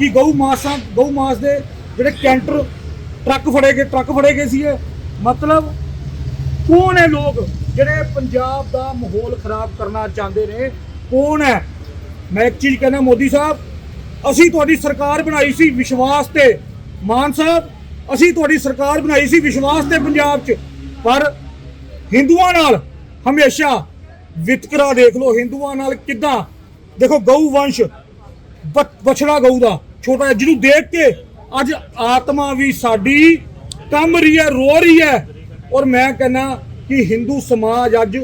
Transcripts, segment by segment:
ਕਿ ਗਊ ਮਾਸਾਂ, ਗਊ ਮਾਸ ਦੇ ਜਿਹੜੇ ਕੈਂਟਰ ਟਰੱਕ ਫੜੇ ਗਏ, ਟਰੱਕ ਫੜੇ ਗਏ ਸੀ ਮਤਲਬ ਕੌਣ ਹੈ ਲੋਕ ਜਿਹੜੇ ਪੰਜਾਬ ਦਾ ਮਾਹੌਲ ਖਰਾਬ ਕਰਨਾ ਚਾਹੁੰਦੇ ਨੇ? ਕੌਣ ਹੈ? ਮੈਂ ਇੱਕ ਚੀਜ਼ ਕਹਿੰਦਾ, ਮੋਦੀ ਸਾਹਿਬ, ਅਸੀਂ ਤੁਹਾਡੀ ਸਰਕਾਰ ਬਣਾਈ ਸੀ ਵਿਸ਼ਵਾਸ ਤੇ। ਮਾਨ ਸਾਹਿਬ, ਅਸੀਂ ਤੁਹਾਡੀ ਸਰਕਾਰ ਬਣਾਈ ਸੀ ਵਿਸ਼ਵਾਸ ਤੇ ਪੰਜਾਬ 'ਚ। ਪਰ ਹਿੰਦੂਆਂ ਨਾਲ ਹਮੇਸ਼ਾ ਵਿਤਕਰਾ ਦੇਖ ਲਓ। ਹਿੰਦੂਆਂ ਨਾਲ ਕਿੱਦਾਂ? ਦੇਖੋ, ਗਊ ਵੰਸ਼ ਬਛੜਾ ਗਊ ਦਾ। ਛੋਟਾ ਜਿਹਾ, ਜਿਹਨੂੰ ਦੇਖ ਕੇ ਅੱਜ ਆਤਮਾ ਵੀ ਸਾਡੀ ਕੰਬ ਰਹੀ ਹੈ ਰੋ ਰਹੀ ਹੈ। ਔਰ ਮੈਂ ਕਹਿੰਦਾ ਕਿ ਹਿੰਦੂ ਸਮਾਜ ਅੱਜ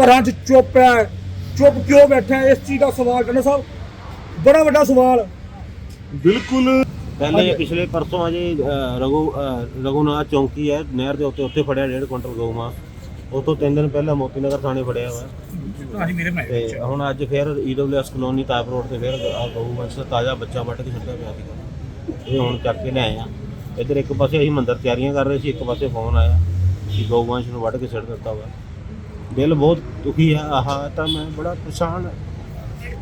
ਘਰਾਂ 'ਚ ਚੁੱਪ ਹੈ। ਚੁੱਪ ਕਿਉਂ ਬੈਠਾ ਹੈ? ਇਸ ਚੀਜ਼ ਦਾ ਸਵਾਲ ਕਰਨਾ ਸਾਹਿਬ ਬੜਾ ਵੱਡਾ ਸਵਾਲ। ਬਿਲਕੁਲ। ਪਹਿਲੇ ਪਿਛਲੇ ਪਰਸੋਂ ਅਜੇ ਅ, ਰਘੂਨਾਥ ਚੌਂਕੀ ਹੈ ਨਹਿਰ ਦੇ ਉੱਤੇ ਉੱਥੇ ਫੜਿਆ ਡੇਢ ਕੁਇੰਟਲ ਗਊ ਮਾਸ ਉਸ ਤੋਂ ਤਿੰਨ ਦਿਨ ਪਹਿਲਾਂ ਮੋਤੀ ਨਗਰ ਥਾਣੇ ਫੜਿਆ ਹੋਇਆ। ਮੇਰੇ ਤੇ ਹੁਣ ਅੱਜ ਫਿਰ ਈਡਬਲਯੂਐਸ ਕਲੋਨੀ ਤਾਪ ਰੋਡ ਤੇ ਫਿਰ ਆ ਗਊ ਮਾਸ ਦਾ ਤਾਜ਼ਾ ਬੱਚਾ ਵੱਢ ਕੇ ਛੱਡਿਆ ਪਿਆ ਸੀਗਾ। ਇਹ ਹੁਣ ਚੱਕ ਕੇ ਲਿਆਏ ਆ। ਇੱਧਰ ਇੱਕ ਪਾਸੇ ਅਸੀਂ ਮੰਦਰ ਤਿਆਰੀਆਂ ਕਰ ਰਹੇ ਸੀ ਇੱਕ ਪਾਸੇ ਫੋਨ ਆਇਆ ਕਿ ਗਊ ਮਾਸ ਨੂੰ ਵੱਢ ਕੇ ਛੱਡ ਦਿੱਤਾ ਵਾ ਦਿਲ ਬਹੁਤ ਦੁਖੀ ਹੈ ਆਹ ਤਾਂ ਮੈਂ ਬੜਾ ਪਰੇਸ਼ਾਨ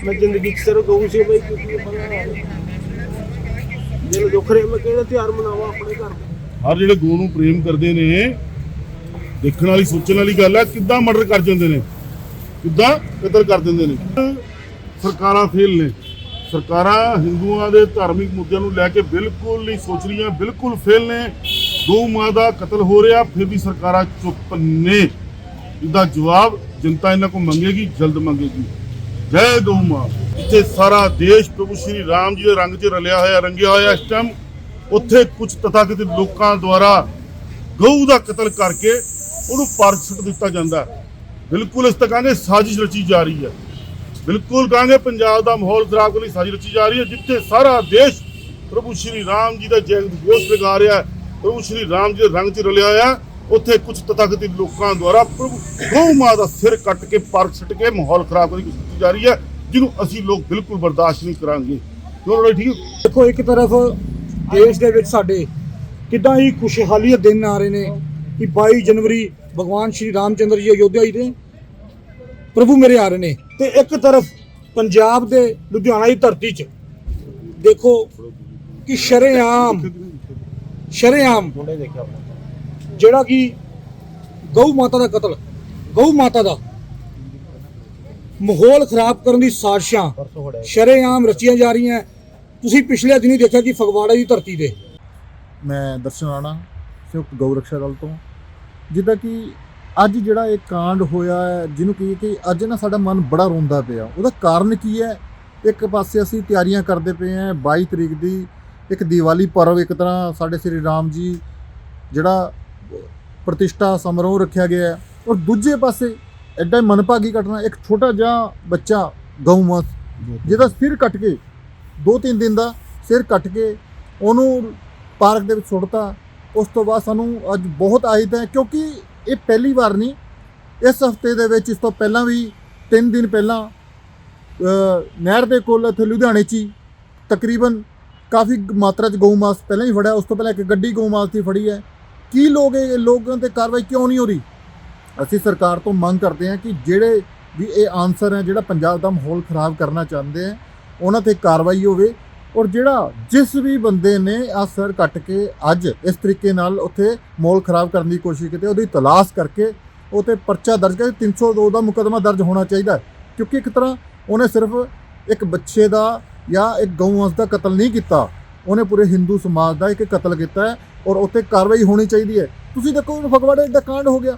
ਮੈਂ ਜ਼ਿੰਦਗੀ 'ਚ ਸਿਰਫ ਗਊ ਹੈ ਬੜਾ ਦਿਲ ਦੁੱਖ ਰਿਹਾ ਮੈਂ ਕਿਹੜਾ ਤਿਉਹਾਰ ਮਨਾਵਾਂ ਆਪਣੇ ਘਰ? ਦੇ ਹਰ ਜਿਹੜੇ ਗਊ ਨੂੰ ਪ੍ਰੇਮ ਕਰਦੇ ਨੇ ਦੇਖਣ ਵਾਲੀ, ਸੋਚਣ ਵਾਲੀ ਗੱਲ ਹੈ, ਕਿੱਦਾਂ ਮਰਡਰ ਕਰ ਜਾਂਦੇ ਨੇ, ਕਿੱਦਾਂ ਕਤਲ ਕਰ ਦਿੰਦੇ ਨੇ। ਸਰਕਾਰਾਂ ਫੇਲ ਨੇ। ਸਰਕਾਰਾਂ ਹਿੰਦੂਆਂ ਦੇ ਧਾਰਮਿਕ ਮੁੱਦਿਆਂ ਨੂੰ ਲੈ ਕੇ ਬਿਲਕੁਲ ਨਹੀਂ ਸੋਚ ਰਹੀਆਂ, ਬਿਲਕੁਲ ਫੇਲ ਨੇ। ਗਊ ਮਾਂ ਦਾ ਕਤਲ ਹੋ ਰਿਹਾ, ਫਿਰ ਵੀ ਸਰਕਾਰਾਂ ਚੁੱਪ ਨੇ। ਇਹਦਾ ਜਵਾਬ ਜਨਤਾ ਇਹਨਾਂ ਕੋਲ ਮੰਗੇਗੀ, ਜਲਦ ਮੰਗੇਗੀ। ਜੈ ਗਊ ਮਾਂ ਇੱਥੇ ਸਾਰਾ ਦੇਸ਼ ਪ੍ਰਭੂ ਸ਼੍ਰੀ ਰਾਮ ਜੀ ਦੇ ਰੰਗ 'ਚ ਰਲਿਆ ਹੋਇਆ, ਰੰਗਿਆ ਹੋਇਆ ਇਸ ਟਾਈਮ ਉੱਥੇ ਕੁਝ ਤਥਾਕਥਿਤ ਲੋਕਾਂ ਦੁਆਰਾ ਗਊ ਦਾ ਕਤਲ ਕਰਕੇ ਉਹਨੂੰ ਪਾਰਕ ਸੁੱਟ ਦਿੱਤਾ ਜਾਂਦਾ ਬਿਲਕੁਲ ਇਸ ਤਕਾਂਗੇ ਸਾਜ਼ਿਸ਼ ਰਚੀ ਜਾ ਰਹੀ ਹੈ। ਬਿਲਕੁਲ ਕਹਾਂਗੇ ਪੰਜਾਬ ਦਾ ਮਾਹੌਲ ਖਰਾਬ ਕਰਨ ਲਈ ਸਾਜ਼ਿਸ਼ ਰਚੀ ਜਾ ਰਹੀ ਹੈ, ਜਿੱਥੇ ਸਾਰਾ ਦੇਸ਼ ਪ੍ਰਭੂ ਸ਼੍ਰੀ ਰਾਮ ਜੀ ਦਾ ਜੈ ਘੋਸ਼ ਲਗਾ ਰਿਹਾ ਹੈ, ਪ੍ਰਭੂ ਸ਼੍ਰੀ ਰਾਮ ਜੀ ਦੇ ਰੰਗ 'ਚ ਰਲਿਆ ਹੋਇਆ ਉੱਥੇ ਕੁਝ ਤਥਾਕਥਿਤ ਲੋਕਾਂ ਦੁਆਰਾ ਪ੍ਰਭੂ ਗਊ ਮਾਂ ਦਾ ਸਿਰ ਕੱਟ ਕੇ ਪਾਰਕ ਸੁੱਟ ਕੇ ਮਾਹੌਲ ਖਰਾਬ ਕਰਨ ਦੀ ਕੋਸ਼ਿਸ਼ ਕੀਤੀ ਜਾ ਰਹੀ ਹੈ, ਜਿਹਨੂੰ ਅਸੀਂ ਲੋਕ ਬਿਲਕੁਲ ਬਰਦਾਸ਼ਤ ਨਹੀਂ ਕਰਾਂਗੇ। ਕਿਉਂ ਠੀਕ ਦੇਖੋ, ਇੱਕ ਤਰਫ ਦੇਸ਼ ਦੇ ਵਿੱਚ ਸਾਡੇ ਕਿੱਦਾਂ ਹੀ ਖੁਸ਼ਹਾਲੀ ਦੇ ਦਿਨ ਆ ਰਹੇ ਨੇ ਕਿ 22 ਜਨਵਰੀ ਭਗਵਾਨ ਸ਼੍ਰੀ ਰਾਮਚੰਦਰ ਜੀ ਅਯੋਧਿਆ ਜੀ ਦੇ ਪ੍ਰਭੂ ਮੇਰੇ ਆ ਰਹੇ ਨੇ। ਤੇ ਇੱਕ ਤਰਫ ਪੰਜਾਬ ਦੇ ਲੁਧਿਆਣਾ ਦੀ ਧਰਤੀ 'ਚ ਦੇਖੋ ਕਿ ਸ਼ਰੇਆਮ ਸ਼ਰੇਆਮ ਜਿਹੜਾ ਕਿ ਗਊ ਮਾਤਾ ਦਾ ਕਤਲ, ਗਊ ਮਾਤਾ ਦਾ ਮਾਹੌਲ ਖਰਾਬ ਕਰਨ ਦੀ ਸਾਜ਼ਿਸ਼ਾਂ ਸ਼ਰੇਆਮ ਰਚੀਆਂ ਜਾ ਰਹੀਆਂ। ਤੁਸੀਂ ਪਿਛਲੇ ਦਿਨੀ ਦੇਖਿਆ ਕਿ ਫਗਵਾੜਾ ਦੀ ਧਰਤੀ ਤੇ ਮੈਂ ਦਰਸ਼ਨ ਰਾਣਾ ਸੰਯੁਕਤ ਗਊ ਰੱਖਿਆ ਦਲ ਤੋਂ। ਜਿੱਦਾਂ ਕਿ ਅੱਜ ਜਿਹੜਾ ਇਹ ਕਾਂਡ ਹੋਇਆ ਹੈ, ਜਿਹਨੂੰ ਕੀ ਕਿ ਅੱਜ ਨਾ ਸਾਡਾ ਮਨ ਬੜਾ ਰੋਂਦਾ ਪਿਆ। ਉਹਦਾ ਕਾਰਨ ਕੀ ਹੈ? ਇੱਕ ਪਾਸੇ ਅਸੀਂ ਤਿਆਰੀਆਂ ਕਰਦੇ ਪਏ ਹਾਂ 22 ਤਰੀਕ ਦੀ, ਇੱਕ ਦੀਵਾਲੀ ਪਰਵ ਇੱਕ ਤਰ੍ਹਾਂ ਸਾਡੇ ਸ੍ਰੀ ਰਾਮ ਜੀ ਜਿਹੜਾ ਪ੍ਰਤਿਸ਼ਠਾ ਸਮਾਰੋਹ ਰੱਖਿਆ ਗਿਆ ਹੈ। ਔਰ ਦੂਜੇ ਪਾਸੇ ਐਡਾ ਹੀ ਮਨਭਾਗੀ ਘਟਨਾ, ਇੱਕ ਛੋਟਾ ਜਿਹਾ ਬੱਚਾ ਗਊਮਸ ਜਿਹਦਾ ਸਿਰ ਕੱਟ ਕੇ ਦੋ ਤਿੰਨ ਦਿਨ ਦਾ ਸਿਰ ਕੱਟ ਕੇ ਉਹਨੂੰ ਪਾਰਕ ਦੇ ਵਿੱਚ ਸੁੱਟਤਾ। ਉਸ ਤੋਂ ਬਾਅਦ ਸਾਨੂੰ ਅੱਜ ਬਹੁਤ ਆਇਤ ਹੈ, ਕਿਉਂਕਿ ਇਹ ਪਹਿਲੀ ਵਾਰ ਨਹੀਂ, ਇਸ ਹਫ਼ਤੇ ਦੇ ਵਿੱਚ ਇਸ ਤੋਂ ਪਹਿਲਾਂ ਵੀ 3 ਦਿਨ ਪਹਿਲਾਂ ਨਹਿਰ ਦੇ ਕੋਲ ਇੱਥੇ ਲੁਧਿਆਣੇ 'ਚ ਹੀ ਤਕਰੀਬਨ ਕਾਫੀ ਮਾਤਰਾ 'ਚ ਗਊ ਮਾਸ ਪਹਿਲਾਂ ਹੀ ਫੜਿਆ, ਉਸ ਤੋਂ ਪਹਿਲਾਂ ਇੱਕ ਗੱਡੀ ਗਊ ਮਾਸ ਦੀ ਫੜੀ ਹੈ। ਕੀ ਲੋਕ ਇਹ, ਲੋਕਾਂ ਤੇ ਕਾਰਵਾਈ ਕਿਉਂ ਨਹੀਂ ਹੋ ਰਹੀ? ਅਸੀਂ ਸਰਕਾਰ ਤੋਂ ਮੰਗ ਕਰਦੇ ਹਾਂ ਕਿ ਜਿਹੜੇ ਵੀ ਇਹ ਆਨਸਰ ਹੈ, ਜਿਹੜਾ ਪੰਜਾਬ ਦਾ ਮਾਹੌਲ ਖਰਾਬ ਕਰਨਾ ਚਾਹੁੰਦੇ ਆ ਉਹਨਾਂ ਤੇ ਕਾਰਵਾਈ ਹੋਵੇ। ਔਰ ਜਿਹੜਾ ਜਿਸ ਵੀ ਬੰਦੇ ਨੇ ਆ ਸਰ ਕੱਟ ਕੇ ਅੱਜ ਇਸ ਤਰੀਕੇ ਨਾਲ ਉੱਥੇ ਮਾਹੌਲ ਖਰਾਬ ਕਰਨ ਦੀ ਕੋਸ਼ਿਸ਼ ਕੀਤੀ, ਉਹਦੀ ਤਲਾਸ਼ ਕਰਕੇ ਉਹ ਤੇ ਪਰਚਾ ਦਰਜ ਕਰਕੇ 302 ਦਾ ਮੁਕੱਦਮਾ ਦਰਜ ਹੋਣਾ ਚਾਹੀਦਾ ਕਿਉਂਕਿ ਇੱਕ ਤਰ੍ਹਾਂ ਉਹਨੇ ਸਿਰਫ ਇੱਕ ਬੱਚੇ ਦਾ ਜਾਂ ਇੱਕ ਗਊ ਹੰਸ ਦਾ ਕਤਲ ਨਹੀਂ ਕੀਤਾ, ਉਹਨੇ ਪੂਰੇ ਹਿੰਦੂ ਸਮਾਜ ਦਾ ਇੱਕ ਕਤਲ ਕੀਤਾ ਹੈ ਔਰ ਉੱਤੇ ਕਾਰਵਾਈ ਹੋਣੀ ਚਾਹੀਦੀ ਹੈ। ਤੁਸੀਂ ਦੇਖੋ ਫਗਵਾੜੇ ਦਾ ਕਾਂਡ ਹੋ ਗਿਆ।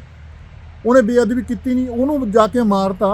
ਉਹਨੇ ਬੇਅਦਬੀ ਕੀਤੀ ਨਹੀਂ, ਉਹਨੂੰ ਜਾ ਕੇ ਮਾਰਤਾ